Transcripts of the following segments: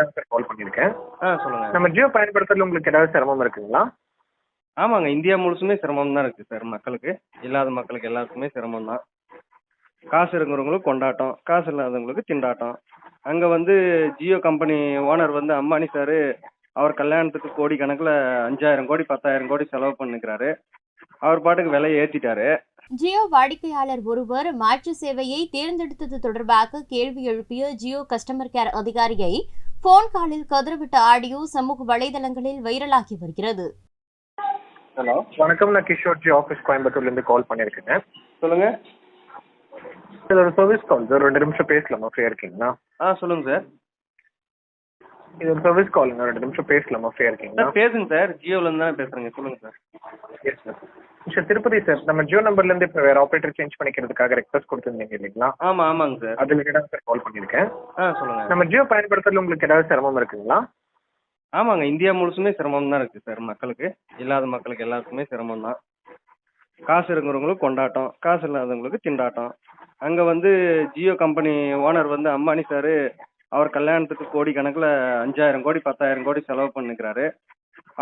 தான் sir call பண்ணியிருக்கேன். ஆ சொல்லுங்க. நம்ம ஜியோ பயன்படுத்துறதுல உங்களுக்கு ஏதாவது சிரமம் இருக்குங்களா? ஆமாங்க இந்தியா முழுசுமே சிரமம் தான் இருக்குது சார் மக்களுக்கு. இல்லாத மக்களுக்கு எல்லாத்துக்குமே சிரமம் தான். காசு இருக்கிறவங்களுக்கு கொண்டாட்டம் காசு இல்லாதவங்களுக்கு திண்டாட்டம். அங்கே வந்து ஜியோ கம்பெனி ஓனர் வந்து அம்பானி சார் அவர் கல்யாணத்துக்கு கோடி கணக்கில் அஞ்சாயிரம் கோடி பத்தாயிரம் கோடி செலவு பண்ணிக்கிறாரு. அவர் பாட்டுக்கு விலையை ஏற்றிட்டாரு ஜியோ வாடிக்கையாளர் ஒருவர் மாற்று சேவையை தேர்ந்தெடுத்தது தொடர்பாக கேள்வி எழுப்பிய ஜியோ கஸ்டமர் கேர் அதிகாரியை போன் காலில் கதறவிட்ட ஆடியோ சமூக வலைதளங்களில் வைரலாகி வருகிறது. ஹலோ வணக்கம். நான் கிஷோர் ஜி ஆஃபீஸ் கோயம்புத்தூர்ல இருந்து கால் பண்ணியிருக்கேங்க. சொல்லுங்க. இது ஒரு சர்வீஸ் கால் சார் ரெண்டு நிமிஷம் பேசலாமா? ஃப்ரீயா இருக்கீங்களா? ஆ சொல்லுங்க சார். இது ஒரு சர்வீஸ் காலுங்க ரெண்டு நிமிஷம் பேசலாமா? ஃப்ரீயா இருக்கீங்களா? சார் பேசுங்க சார். ஜியோலேருந்து தானே பேசுகிறேங்க சொல்லுங்க sir. Yes sir sir Tirupati sir நம்ம ஜியோ நம்பர்ல இருந்து இப்போ வேற ஆப்ரேட்டர் சேஞ்ச் பண்ணிக்கிறதுக்காக ரெக்வஸ்ட் கொடுத்துருந்தீங்க இல்லைங்களா? ஆமாம் ஆமாங்க சார் அதுல தான் சார் கால் பண்ணியிருக்கேன். ஆ சொல்லுங்க. நம்ம ஜியோ பயன்படுத்துறதுல உங்களுக்கு ஏதாவது சிரமம் இருக்குங்களா? ஆமாங்க இந்தியா முழுசுமே சிரமம் தான் இருக்குது சார் மக்களுக்கு. இல்லாத மக்களுக்கு எல்லாத்துக்குமே சிரமம் தான். காசு இருக்கிறவங்களுக்கு கொண்டாட்டம் காசு இல்லாதவங்களுக்கு திண்டாட்டம். அங்கே வந்து ஜியோ கம்பெனி ஓனர் வந்து அம்பானி சார் அவர் கல்யாணத்துக்கு கோடி கணக்கில் அஞ்சாயிரம் கோடி பத்தாயிரம் கோடி செலவு பண்ணிக்கிறாரு.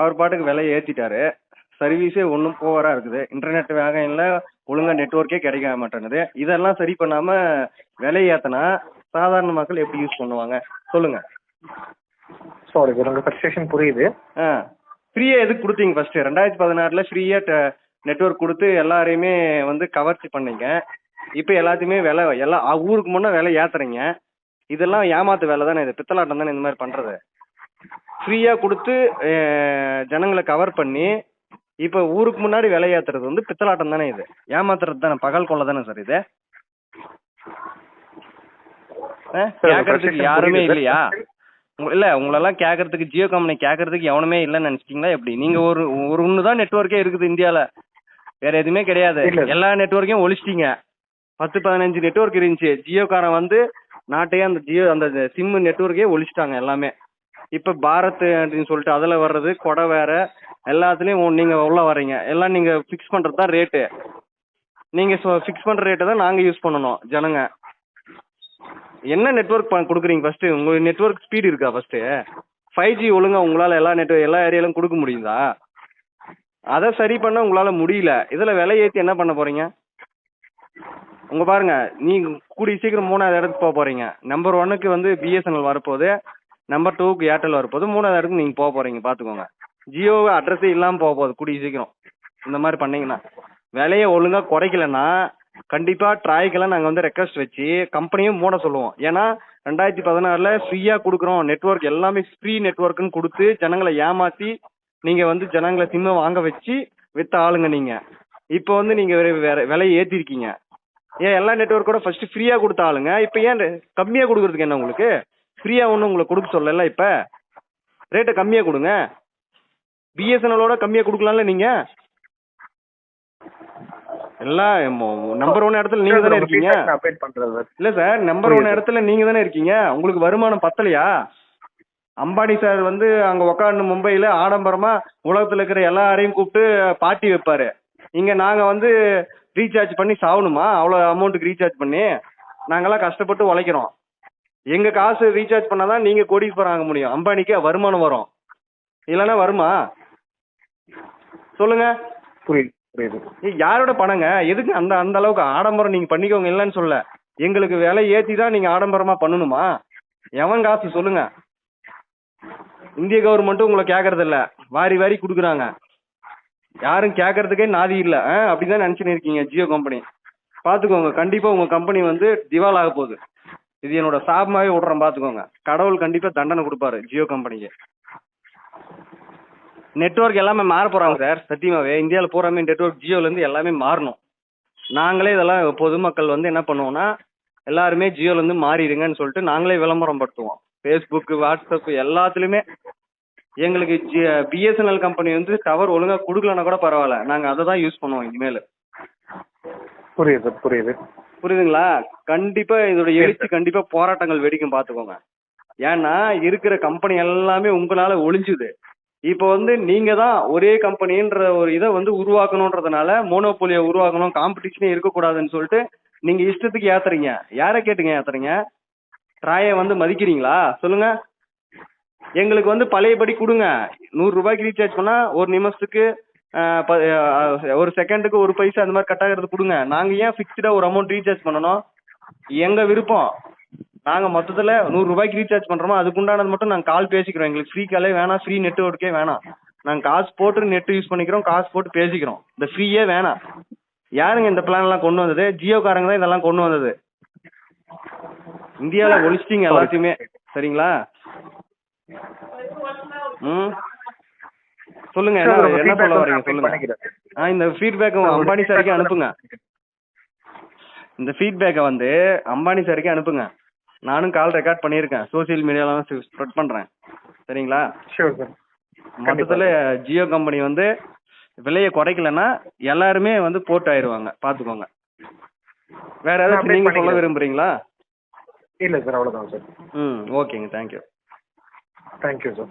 அவர் பாட்டுக்கு விலையை ஏற்றிட்டாரு சர்வீஸே ஒன்றும் போவராக இருக்குது. இன்டர்நெட் வேகம் ஒழுங்கா நெட்ஒர்க்கே கிடைக்க மாட்டேங்குது இதெல்லாம் சரி பண்ணாமல் விலையை ஏற்றினா சாதாரண மக்கள் எப்படி யூஸ் பண்ணுவாங்க? சொல்லுங்கள் சாரி சார் உங்க ஃப்ரஸ்ட்ரேஷன் புரியுது. ஆ. ஃப்ரீயாக எதுக்கு கொடுத்தீங்க ஃபர்ஸ்ட் ரெண்டாயிரத்தி பதினாறில் ஃப்ரீயாக நெட்ஒர்க் கொடுத்து எல்லாரையுமே வந்து கவர்ச்சி பண்ணீங்க. இப்போ எல்லாத்தையுமே விலை எல்லா ஊருக்கு முன்னே விலை ஏத்துறீங்க. இதெல்லாம் ஏமாத்து வேலை தானே இது? பித்தலாட்டம் தானே இந்த மாதிரி பண்ணுறது ஃப்ரீயாக கொடுத்து ஜனங்களை கவர் பண்ணி இப்போ ஊருக்கு முன்னாடி விலை ஏத்துறது வந்து பித்தலாட்டம் தானே இது? ஏமாத்துறது தானே? பகல் கொள்ள தானே சார் இது? frustration யாருமே. இல்லையா? இல்ல உங்களெல்லாம் கேட்கறதுக்கு ஜியோ கம்பெனி கேட்கறதுக்கு எவனுமே இல்லைன்னு நினைச்சிட்டீங்களா எப்படி? நீங்க ஒரு ஒரு ஒன்று தான் நெட்ஒர்க்கே இருக்குது இந்தியால. வேற எதுவுமே கிடையாது. எல்லா நெட்ஒர்க்கையும் ஒழிச்சிட்டீங்க. பத்து பதினஞ்சு நெட்ஒர்க் இருந்துச்சு. ஜியோக்காரன் வந்து நாட்டையே அந்த ஜியோ அந்த சிம் நெட்ஒர்க்கே ஒழிச்சிட்டாங்க எல்லாமே. இப்ப பாரத் அப்படின்னு சொல்லிட்டு அதுல வர்றது கொடை வேற. எல்லாத்துலயும் நீங்க உள்ள வர்றீங்க. எல்லாம் நீங்க ஃபிக்ஸ் பண்றது தான் ரேட்டு நீங்க ஃபிக்ஸ் பண்ற ரேட்டை தான் நாங்க யூஸ் பண்ணணும் ஜனங்க. என்ன நெட்ஒர்க் கொடுக்குறீங்க ஃபர்ஸ்ட் உங்க நெட்ஒர்க் ஸ்பீடு இருக்கா ஃபர்ஸ்ட் ஃபைவ் ஜி ஒழுங்கா உங்களால எல்லா நெட் எல்லா ஏரியாலும் கொடுக்க முடியுதா? அதை சரி பண்ண உங்களால முடியல. இதுல விலை ஏத்தி என்ன பண்ண போறீங்க? உங்க பாருங்க நீங்க கூடிய சீக்கிரம் மூணாவது இடத்துக்கு போக போறீங்க. நம்பர் ஒன்னுக்கு வந்து பிஎஸ்என்எல் வரப்போகுது. நம்பர் டூக்கு ஏர்டெல் வரப்போகுது. மூணாவது இடத்துக்கு நீங்க போக போறீங்க பாத்துக்கோங்க. ஜியோ அட்ரஸே இல்லாம போக போகுது கூடிய சீக்கிரம். இந்த மாதிரி பண்ணீங்கன்னா. விலையை ஒழுங்கா குறைக்கலன்னா கண்டிப்பா ட்ராய்க்கெல்லாம் நாங்க வந்து ரெக்வஸ்ட் வச்சு கம்பெனியும் மூட சொல்லுவோம். ஏன்னா ரெண்டாயிரத்தி பதினாறுல ஃப்ரீயா கொடுக்குறோம். நெட்வொர்க் எல்லாமே ஃப்ரீ நெட்வொர்க்னு கொடுத்து ஜனங்களை ஏமாத்தி நீங்க வந்து ஜனங்களை சிம்ம வாங்க வச்சு வித்த ஆளுங்க நீங்க. இப்போ வந்து நீங்க வேற விலையை ஏத்திருக்கீங்க. ஏன் எல்லா நெட்வொர்க்கோட ஃபர்ஸ்ட் ஃப்ரீயா கொடுத்த ஆளுங்க? இப்போ ஏன் கம்மியா கொடுக்கறதுக்கு என்ன உங்களுக்கு? ஃப்ரீயா ஒன்றும் உங்களுக்கு கொடுக்க சொல்லல இப்ப. ரேட்டை கம்மியா கொடுங்க. பிஎஸ்என்எலோட கம்மியா கொடுக்கலாம்ல நீங்க? எல்லாம் நம்பர் ஒன் இடத்துல நீங்க தானே இருக்கீங்க? இல்ல சார் நம்பர் ஒன் இடத்துல நீங்க தானே இருக்கீங்க? உங்களுக்கு வருமானம் பத்தலையா? அம்பானி சார் வந்து அங்க உக்காந்து மும்பையில ஆடம்பரமா உலகத்துல இருக்கிற எல்லாரையும் கூப்பிட்டு பார்ட்டி வைப்பாரு. இங்க நாங்க வந்து ரீசார்ஜ் பண்ணி சாவணுமா? அவ்வளவு அமௌண்ட்டுக்கு ரீசார்ஜ் பண்ணி நாங்கெல்லாம் கஷ்டப்பட்டு உழைக்கிறோம். எங்க காசு ரீசார்ஜ் பண்ணாதான் நீங்க கோடீஸ்வரம் ஆக முடியும். அம்பானிக்கு வருமானம் வரும். இல்லைன்னா வருமா? சொல்லுங்க. புரியுது புரியுது. யாரோட பணங்க? எதுக்கு அந்த அந்த அளவுக்கு ஆடம்பரம் நீங்க பண்ணிக்கோங்க இல்லைன்னு சொல்ல. எங்களுக்கு விலை ஏத்தி தான் நீங்க ஆடம்பரமா பண்ணணுமா? எவன் காசு சொல்லுங்க. இந்திய கவர்மெண்ட்டும் உங்களை கேட்கறது இல்ல வாரி வாரி கொடுக்குறாங்க. யாரும் கேட்கறதுக்கே நாதி இல்ல. அப்படிதான் நினைச்சுன்னு இருக்கீங்க ஜியோ கம்பெனி பாத்துக்கோங்க கண்டிப்பா உங்க கம்பெனி வந்து திவால் ஆக போகுது. இது என்னோட சாபமாவே விடுறேன் பாத்துக்கோங்க. கடவுள் கண்டிப்பா தண்டனை கொடுப்பாரு ஜியோ கம்பெனிக்கு நெட்வொர்க் எல்லாமே மாற போறாங்க சார் சத்தியமாவே. இந்தியாவில் பூராமே நெட்வொர்க் ஜியோல இருந்து எல்லாமே மாறணும். நாங்களே இதெல்லாம் பொதுமக்கள் வந்து என்ன பண்ணுவோம்னா எல்லாருமே ஜியோல இருந்து மாறிடுங்கன்னு சொல்லிட்டு நாங்களே விளம்பரம் படுத்துவோம் ஃபேஸ்புக் வாட்ஸ்அப் எல்லாத்துலயுமே எங்களுக்கு பிஎஸ்என்எல் கம்பெனி வந்து டவர் ஒழுங்கா கொடுக்கலன்னா கூட பரவாயில்ல. நாங்க அதை தான் யூஸ் பண்ணுவோம் இனிமேல். புரியுது புரியுது. புரியுதுங்களா? கண்டிப்பா இதோட எழுச்சி கண்டிப்பா போராட்டங்கள் வெடிக்கும் பாத்துக்கோங்க ஏன்னா இருக்கிற கம்பெனி எல்லாமே உங்களால ஒளிஞ்சுது. இப்போ வந்து நீங்க தான் ஒரே கம்பெனின்ற ஒரு இதை வந்து உருவாக்கணுன்றதுனால மோனோபோலியை உருவாக்கணும் காம்படிஷனே இருக்கக்கூடாதுன்னு சொல்லிட்டு நீங்க இஷ்டத்துக்கு ஏத்துறீங்க. யாரை கேட்டுங்க ஏத்துறீங்க? ட்ராயை வந்து மதிக்கிறீங்களா? சொல்லுங்க. எங்களுக்கு வந்து பழையபடி கொடுங்க. நூறு ரூபாய்க்கு ரீசார்ஜ் பண்ணா ஒரு நிமிஷத்துக்கு ப- ஒரு செகண்டுக்கு ஒரு பைசா அந்த மாதிரி கட் ஆகிறது கொடுங்க. நாங்க ஏன் ஃபிக்ஸ்டா ஒரு அமௌண்ட் ரீசார்ஜ் பண்ணணும்? எங்க விருப்பம்? நாங்க மொத்தத்துல நூறு ரூபாய்க்கு ரீசார்ஜ் பண்றோமோ அதுக்குண்டானது மட்டும் நாங்க கால் பேசிக்கிறோம். எங்களுக்கு ஃப்ரீ காலே வேணாம் ஃப்ரீ நெட்ஒர்க்கே வேணாம். நாங்க காசு போட்டு நெட் யூஸ் பண்ணிக்கிறோம் காசு போட்டு பேசிக்கிறோம். இந்த ஃப்ரீயே வேணாம். யாருங்க இந்த பிளான் எல்லாம் கொண்டு வந்தது? ஜியோக்காரங்க தான் இதெல்லாம் கொண்டு வந்தது. இந்தியால ஒழிச்சிட்டீங்க எல்லாத்தையுமே. சரிங்களா? ம்? சொல்லுங்க என்ன சொல்ல வரீங்க சொல்லுங்க. ஆ இந்த ஃபீட்பேக் அம்பானி சாருக்கு அனுப்புங்க. இந்த ஃபீட்பேக்கை வந்து அம்பானி சாருக்கு அனுப்புங்க. நானும் கால் ரெக்கார்ட் பண்ணியிருக்கேன். சோஷியல் மீடியாலாம் ஸ்ப்ரெட் பண்றேன். சரிங்களா. மொத்தத்துல ஜியோ கம்பெனி வந்து விலையை குறைக்கலன்னா எல்லாருமே வந்து போட்டு ஆயிருவாங்க. பாத்துக்கோங்க வேற ஏதாச்சும் update நீங்க சொல்ல. விரும்புறீங்களா? இல்ல சார் அவ்வளவுதான் சார் ம் ஓகேங்க தேங்க்யூ தேங்க்யூ சார்